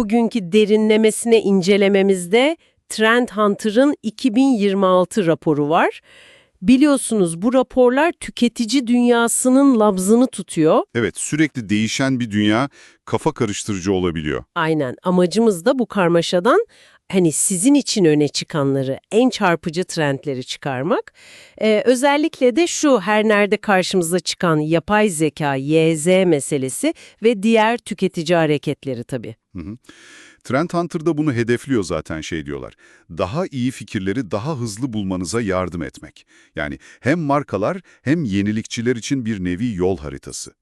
bugünkü derinlemesine incelememizde Trend Hunter'ın 2026 raporu var. Biliyorsunuz bu raporlar tüketici dünyasının nabzını tutuyor. Evet, sürekli değişen bir dünya kafa karıştırıcı olabiliyor. Aynen amacımız da bu karmaşadan hani sizin için öne çıkanları, en çarpıcı trendleri çıkarmak. Ee, özellikle de şu her nerede karşımıza çıkan yapay zeka, YZ meselesi ve diğer tüketici hareketleri tabii. Trend Hunter da bunu hedefliyor zaten şey diyorlar. Daha iyi fikirleri daha hızlı bulmanıza yardım etmek. Yani hem markalar hem yenilikçiler için bir nevi yol haritası.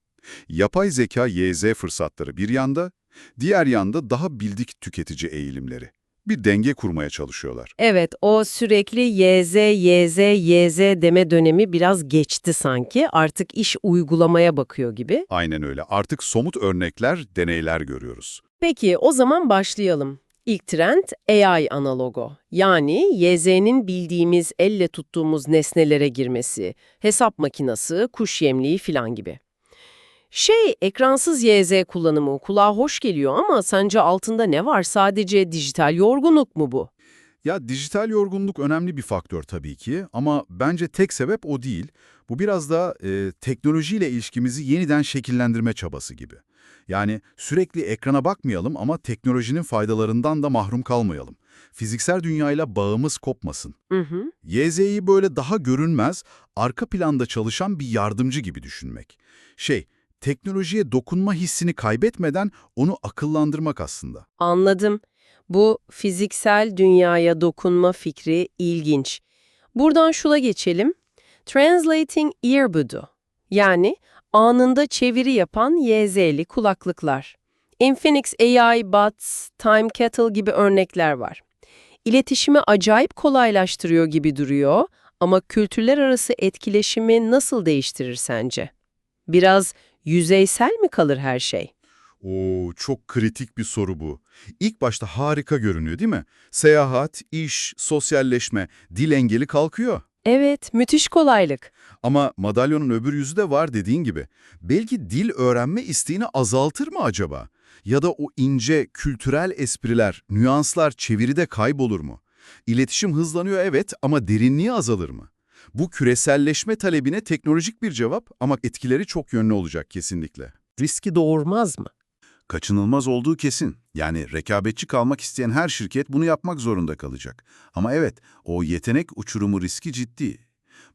Yapay zeka YZ fırsatları bir yanda, diğer yanda daha bildik tüketici eğilimleri. Bir denge kurmaya çalışıyorlar. Evet, o sürekli YZ, YZ, YZ deme dönemi biraz geçti sanki. Artık iş uygulamaya bakıyor gibi. Aynen öyle. Artık somut örnekler, deneyler görüyoruz. Peki o zaman başlayalım. İlk trend AI analogo. Yani YZ'nin bildiğimiz elle tuttuğumuz nesnelere girmesi, hesap makinesi, kuş yemliği filan gibi. Şey, ekransız YZ kullanımı kulağa hoş geliyor ama sence altında ne var? Sadece dijital yorgunluk mu bu? Ya dijital yorgunluk önemli bir faktör tabii ki ama bence tek sebep o değil. Bu biraz da e, teknolojiyle ilişkimizi yeniden şekillendirme çabası gibi. Yani sürekli ekrana bakmayalım ama teknolojinin faydalarından da mahrum kalmayalım. Fiziksel dünyayla bağımız kopmasın. Hı hı. YZ'yi böyle daha görünmez, arka planda çalışan bir yardımcı gibi düşünmek. Şey, teknolojiye dokunma hissini kaybetmeden onu akıllandırmak aslında. Anladım. Bu fiziksel dünyaya dokunma fikri ilginç. Buradan şuna geçelim. Translating Earbud'u. Yani anında çeviri yapan YZ'li kulaklıklar. Infinix AI Buds, Time Kettle gibi örnekler var. İletişimi acayip kolaylaştırıyor gibi duruyor ama kültürler arası etkileşimi nasıl değiştirir sence? Biraz yüzeysel mi kalır her şey? Oo, çok kritik bir soru bu. İlk başta harika görünüyor değil mi? Seyahat, iş, sosyalleşme, dil engeli kalkıyor. Evet, müthiş kolaylık. Ama madalyonun öbür yüzü de var dediğin gibi. Belki dil öğrenme isteğini azaltır mı acaba? Ya da o ince, kültürel espriler, nüanslar çeviride kaybolur mu? İletişim hızlanıyor evet ama derinliği azalır mı? Bu küreselleşme talebine teknolojik bir cevap ama etkileri çok yönlü olacak kesinlikle. Riski doğurmaz mı? Kaçınılmaz olduğu kesin. Yani rekabetçi kalmak isteyen her şirket bunu yapmak zorunda kalacak. Ama evet, o yetenek uçurumu riski ciddi.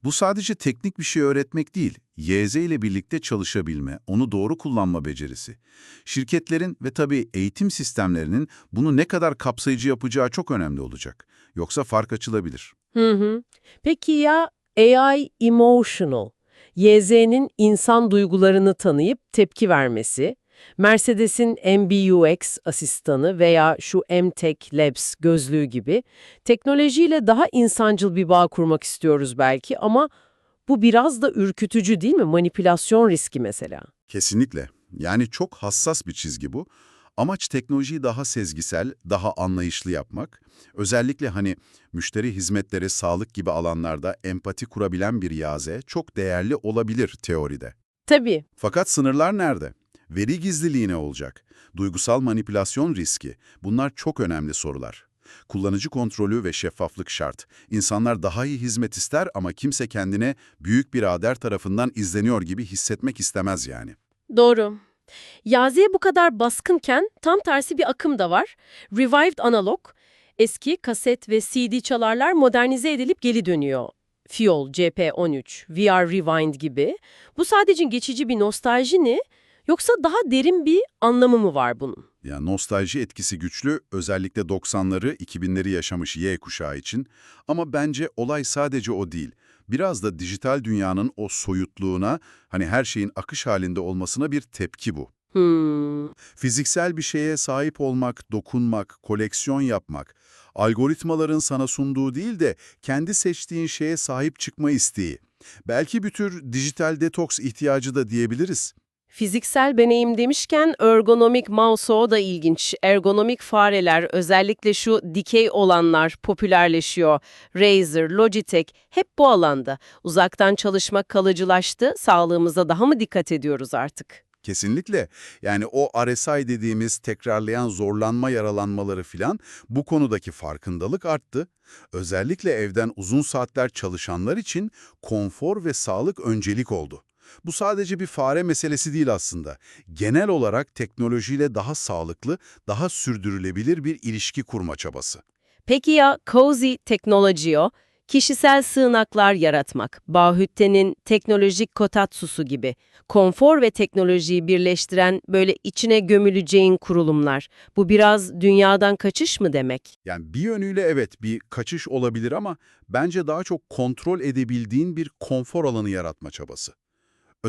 Bu sadece teknik bir şey öğretmek değil, YZ ile birlikte çalışabilme, onu doğru kullanma becerisi. Şirketlerin ve tabii eğitim sistemlerinin bunu ne kadar kapsayıcı yapacağı çok önemli olacak. Yoksa fark açılabilir. Hı hı. Peki ya AI emotional? YZ'nin insan duygularını tanıyıp tepki vermesi, Mercedes'in MBUX asistanı veya şu MTech Labs gözlüğü gibi teknolojiyle daha insancıl bir bağ kurmak istiyoruz belki ama bu biraz da ürkütücü değil mi? Manipülasyon riski mesela. Kesinlikle. Yani çok hassas bir çizgi bu. Amaç teknolojiyi daha sezgisel, daha anlayışlı yapmak. Özellikle hani müşteri hizmetleri, sağlık gibi alanlarda empati kurabilen bir yaze çok değerli olabilir teoride. Tabii. Fakat sınırlar nerede? Veri gizliliği ne olacak? Duygusal manipülasyon riski. Bunlar çok önemli sorular. Kullanıcı kontrolü ve şeffaflık şart. İnsanlar daha iyi hizmet ister ama kimse kendine büyük bir ader tarafından izleniyor gibi hissetmek istemez yani. Doğru. Yaziye bu kadar baskınken tam tersi bir akım da var. Revived analog. Eski kaset ve CD çalarlar modernize edilip geri dönüyor. Fiol, CP13, VR Rewind gibi. Bu sadece geçici bir nostalji mi? Yoksa daha derin bir anlamı mı var bunun? Ya nostalji etkisi güçlü, özellikle 90'ları, 2000'leri yaşamış Y kuşağı için. Ama bence olay sadece o değil. Biraz da dijital dünyanın o soyutluğuna, hani her şeyin akış halinde olmasına bir tepki bu. Hmm, Fiziksel bir şeye sahip olmak, dokunmak, koleksiyon yapmak, algoritmaların sana sunduğu değil de kendi seçtiğin şeye sahip çıkma isteği. Belki bir tür dijital detoks ihtiyacı da diyebiliriz. Fiziksel deneyim demişken ergonomik mouse da ilginç. Ergonomik fareler özellikle şu dikey olanlar popülerleşiyor. Razer, Logitech hep bu alanda. Uzaktan çalışmak kalıcılaştı. Sağlığımıza daha mı dikkat ediyoruz artık? Kesinlikle. Yani o RSI dediğimiz tekrarlayan zorlanma yaralanmaları filan bu konudaki farkındalık arttı. Özellikle evden uzun saatler çalışanlar için konfor ve sağlık öncelik oldu. Bu sadece bir fare meselesi değil aslında. Genel olarak teknolojiyle daha sağlıklı, daha sürdürülebilir bir ilişki kurma çabası. Peki ya Cozy Technologio, kişisel sığınaklar yaratmak, Bahütte'nin teknolojik kotatsusu gibi, konfor ve teknolojiyi birleştiren böyle içine gömüleceğin kurulumlar. Bu biraz dünyadan kaçış mı demek? Yani bir yönüyle evet bir kaçış olabilir ama bence daha çok kontrol edebildiğin bir konfor alanı yaratma çabası.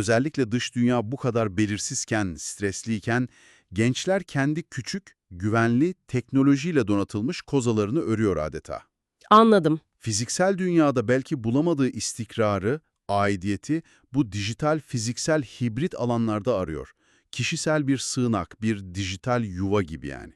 Özellikle dış dünya bu kadar belirsizken, stresliyken gençler kendi küçük, güvenli, teknolojiyle donatılmış kozalarını örüyor adeta. Anladım. Fiziksel dünyada belki bulamadığı istikrarı, aidiyeti bu dijital fiziksel hibrit alanlarda arıyor. Kişisel bir sığınak, bir dijital yuva gibi yani.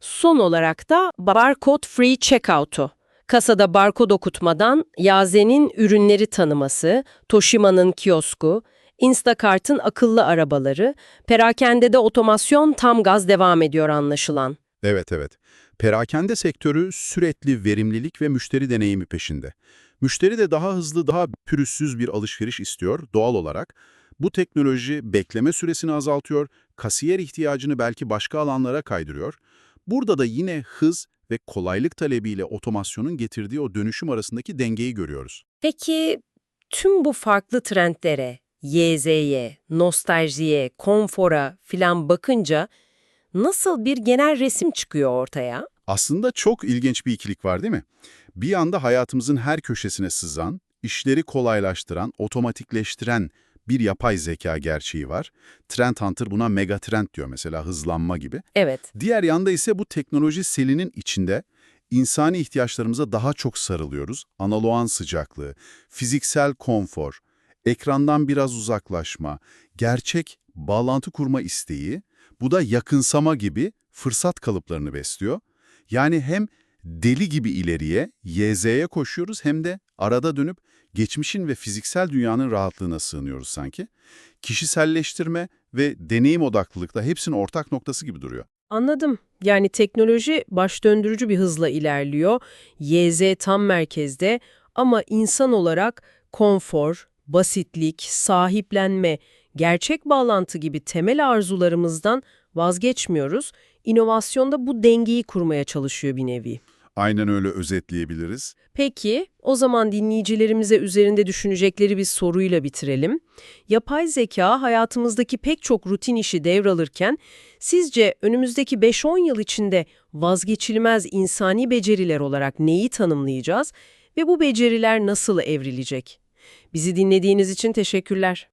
Son olarak da barcode free checkout'u. Kasada barkod okutmadan Yazen'in ürünleri tanıması, Toshima'nın kiosku, Instacart'ın akıllı arabaları, perakendede otomasyon tam gaz devam ediyor anlaşılan. Evet evet. Perakende sektörü sürekli verimlilik ve müşteri deneyimi peşinde. Müşteri de daha hızlı, daha pürüzsüz bir alışveriş istiyor doğal olarak. Bu teknoloji bekleme süresini azaltıyor, kasiyer ihtiyacını belki başka alanlara kaydırıyor. Burada da yine hız ve kolaylık talebiyle otomasyonun getirdiği o dönüşüm arasındaki dengeyi görüyoruz. Peki tüm bu farklı trendlere, YZ'ye, nostaljiye, konfora filan bakınca nasıl bir genel resim çıkıyor ortaya? Aslında çok ilginç bir ikilik var değil mi? Bir yanda hayatımızın her köşesine sızan, işleri kolaylaştıran, otomatikleştiren bir yapay zeka gerçeği var. Trend Hunter buna megatrend diyor mesela hızlanma gibi. Evet. Diğer yanda ise bu teknoloji selinin içinde insani ihtiyaçlarımıza daha çok sarılıyoruz. Analoğan sıcaklığı, fiziksel konfor, ekrandan biraz uzaklaşma, gerçek bağlantı kurma isteği, bu da yakınsama gibi fırsat kalıplarını besliyor. Yani hem deli gibi ileriye, YZ'ye koşuyoruz hem de arada dönüp geçmişin ve fiziksel dünyanın rahatlığına sığınıyoruz sanki. Kişiselleştirme ve deneyim odaklılıkta hepsinin ortak noktası gibi duruyor. Anladım. Yani teknoloji baş döndürücü bir hızla ilerliyor. YZ tam merkezde ama insan olarak konfor, basitlik, sahiplenme, gerçek bağlantı gibi temel arzularımızdan vazgeçmiyoruz. İnovasyonda bu dengeyi kurmaya çalışıyor bir nevi. Aynen öyle özetleyebiliriz. Peki, o zaman dinleyicilerimize üzerinde düşünecekleri bir soruyla bitirelim. Yapay zeka hayatımızdaki pek çok rutin işi devralırken, sizce önümüzdeki 5-10 yıl içinde vazgeçilmez insani beceriler olarak neyi tanımlayacağız ve bu beceriler nasıl evrilecek? Bizi dinlediğiniz için teşekkürler.